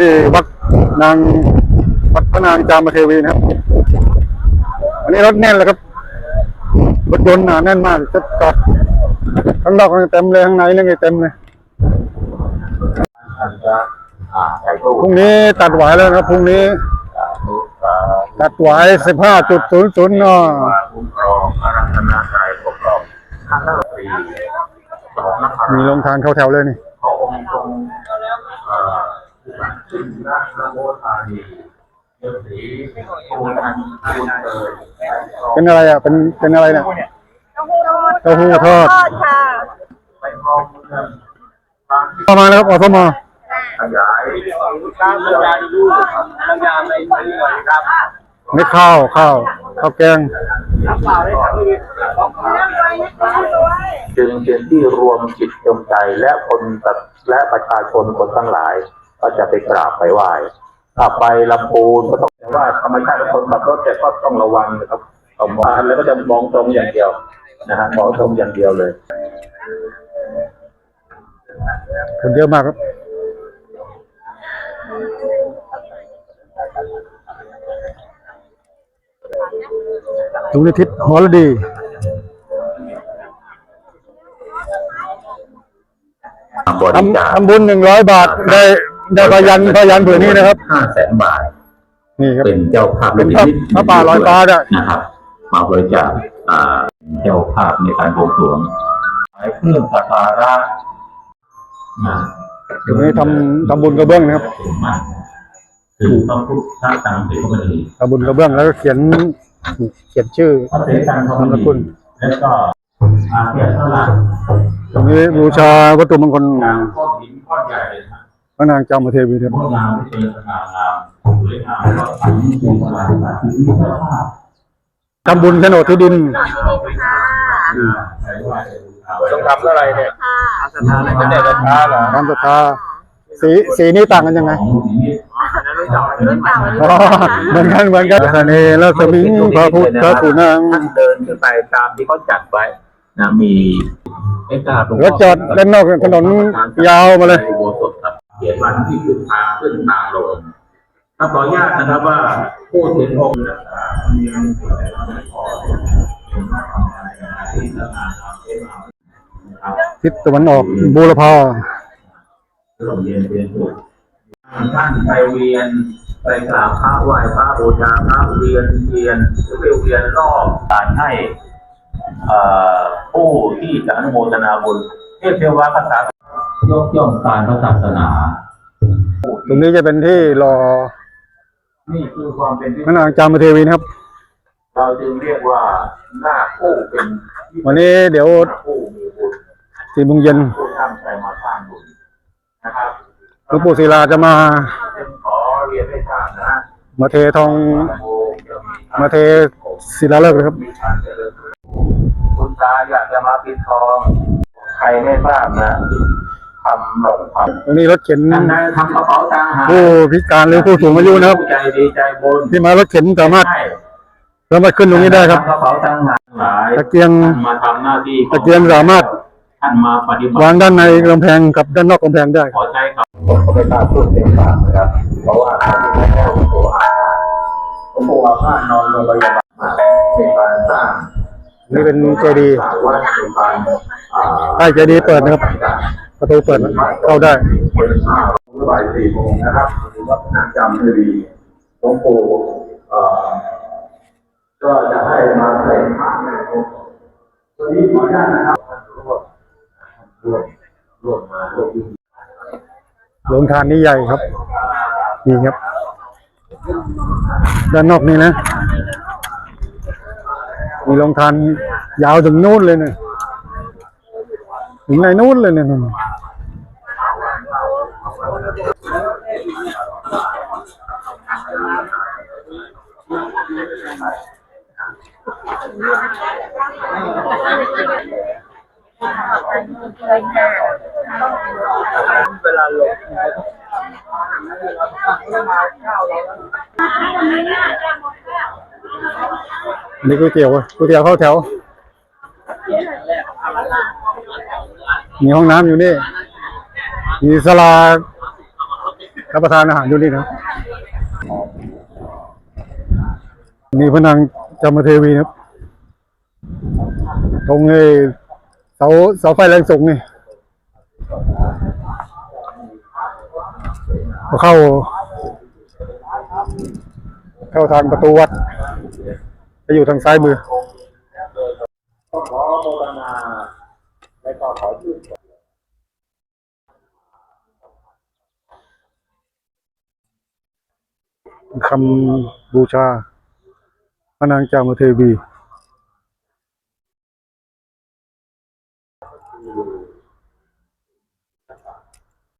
ที่วัดนางวัดพระนางจามเทวีนะครับ อันนี้รถแน่นเลยครับรถยนต์หนาแน่นมากจะจอดข้างนอกยังเต็มเลยข้างในยังไงเต็มเลยท่านจะอ่าใส่ตู้พรุ่งนี้ตัดไหวแล้วนะครับพรุ่งนี้สาธุสาธุตัดไหวสิบห้าจุดศูนย์ศูนย์เนาะว่าคุ้มครองอารัธนากายปกครองข้างหน้าปีสองนครมีลงทานเข้าแถวเลยนี่ พระองค์ทรงเอ่อ ขึ้นนะนะโมทานีเรื่องสีโอทันคุณเอ่ยเป็นอะไรอะ เป็น เป็นอะไรเนี่ยเต้าหู้เต้าหู้ทอดค่ะไปมองเรื่องการเข้ามาแล้วครับอสมขยายการเมืองดูทำงานในเมืองครับไม่ข้าวข้าวข้าวแกงจึงเป็นที่รวมจิตรวมใจและคนและประชาชนคนทั้งหลาย ก็จะไปกราบไปไหว้ถ้าไปลำพูนก็ต้องแต่ว่าธรรมชาติของคนขับรถแต่ก็ต้องระวังนะครับเอามองแล้วก็จะมองตรงอย่างเดียวนะฮะมองตรงอย่างเดียวเลยคนเยอะมากครับลุงนิทิศหอระดีบริทำจาคทำบุญหนึ่งร้อยบาทได้ ได้พยันพยันผืนนี้นะครับห้าแสนบาท นี่ครับ เป็นเจ้าภาพเป็นพระพระป่าลอยฟ้าด้วยนะครับ มาบริจาคอ่าเจ้าภาพในการบวงสรวงหลายเครื่องสักการะนะตรงนี้ทำทำบุญกระเบื้องนะครับคือพระพุทธตังเสวนีทำบุญกระเบื้องแล้วก็เขียนเขียนชื่อพระเสตังเสวนามสกุลแล้วก็อาเซียนเท่าไหร่ตรงนี้บูชาวัตถุมงคลนางก้อนหินก้อนใหญ่เลยนะพ ระนางจามเทวีครับงดงามที่เป็นสง่างามสวยงามก็อันนี้เป็นอะไรนะที่มีเจ้าภาพทำบุญโฉนดที่ดินต้องทำอะไรเนี่ยค่ะสถานจะได้ราคาเหรอทำศรัทธาสีสีนี้ต่างกันยังไงรุ่นเก่ารุ่นเก่าอ๋อเหมือนกันเหมือนกันเสน่ห์และสมิงพระพุทธขุนางท่านเดินขึ้นไปตามที่เขาจัดไว้นะมีไม่ทราบหลวงรพ่ถจอดด้านนอกถนนยาวมาเลยอุโบสถครับ เขียนวันที่ขึ้นทางขึ้นทางลงถ้าขออนุญาตนะครับว่าพูดถึงองค์เนี่ยทิศตะวันออกบูรพาท่านไปเวียนไปกราบพระไหว้พระบูชาพระเวียนเวียนเวียนเวียนรอบการให้ผู้ที่จะอนุโมทนาบุญเรียกเทวาภาษา ยกย่องการพระศาสนา ตรงนี้จะเป็นที่รอนี่คือความเป็นพระนางจามเทวีนะครับ เราจึงเรียกว่าหน้าผู้เป็นวันนี้เดี๋ยวหน้าผู้มีบุญสี่โมงเย็นผู้ตั้งใจมาสร้างบุญนะครับหลวงปู่ศิลาจะมาจึงขอเรียนให้ทราบนะมาเททองโมจะมีมาเทศิลาฤกษ์นะครับ มีการเจริญคุณตาอยากจะมาปิดทอง ใครไม่ทราบนะ ทำหลงทำตรงนี้รถเข็นนั่นนะทำกระเป๋าตังค์หายผู้พิการหรือผู้สูงอายุนะครับ ใจดีใจบุญที่มารถเข็นสามารถใช่สามารถขึ้นตรงนี้ได้ครับทำกระเป๋าตังค์หายหลายตะเกียงท่านมาทำหน้าที่ของตะเกียงสามารถท่านมาปฏิบัติวางด้านในกำแพงกับด้านนอกกำแพงได้ขอใช้ครับผมก็ไม่กล้าพูดเต็มปากนะครับ เพราะว่าท่านไม่ได้หลวงปู่อาฆาตหลวงปู่อาฆาตนอนโรงพยาบาลมาเป็นการสร้างนี่เป็นเจดีย์สร้างวัดเป็นการอ่าใต้เจดีย์เปิดนะครับ ประตูเปิดเข้าได้เป็นห้าบ่ายสี่โมงนะครับวัดนางจำรีหลวงปู่เอ่อก็จะให้มาใส่ผ้าในหลวงปู่ตัวนี้ขออนุญาตนะครับท่านร่วมร่วมร่วมมาร่วมพิธีโรงทานนี้ใหญ่ครับนี่ครับ ด้านนอกนี่นะ มีโรงทานยาวถึงนู่นเลยเนี่ยถึงในนู่นเลยเนี่ย นู่นอันนี่ก๋วยเตี๋ยวอะก๋วยเตี๋ยวเข้าแถว มีห้องน้ำอยู่นี่ มีศาลารับประทานอาหารอยู่นี่นะนี่พระนางจามเทวีนะครับตรงไอ้เสาเสาไฟแรงสูงนี่พอเข้า เข้าทางประตูวัดจะอยู่ทางซ้ายมือขอโมทนาและก็ขอชื่นชม คำบูชาพระนางจามเทวี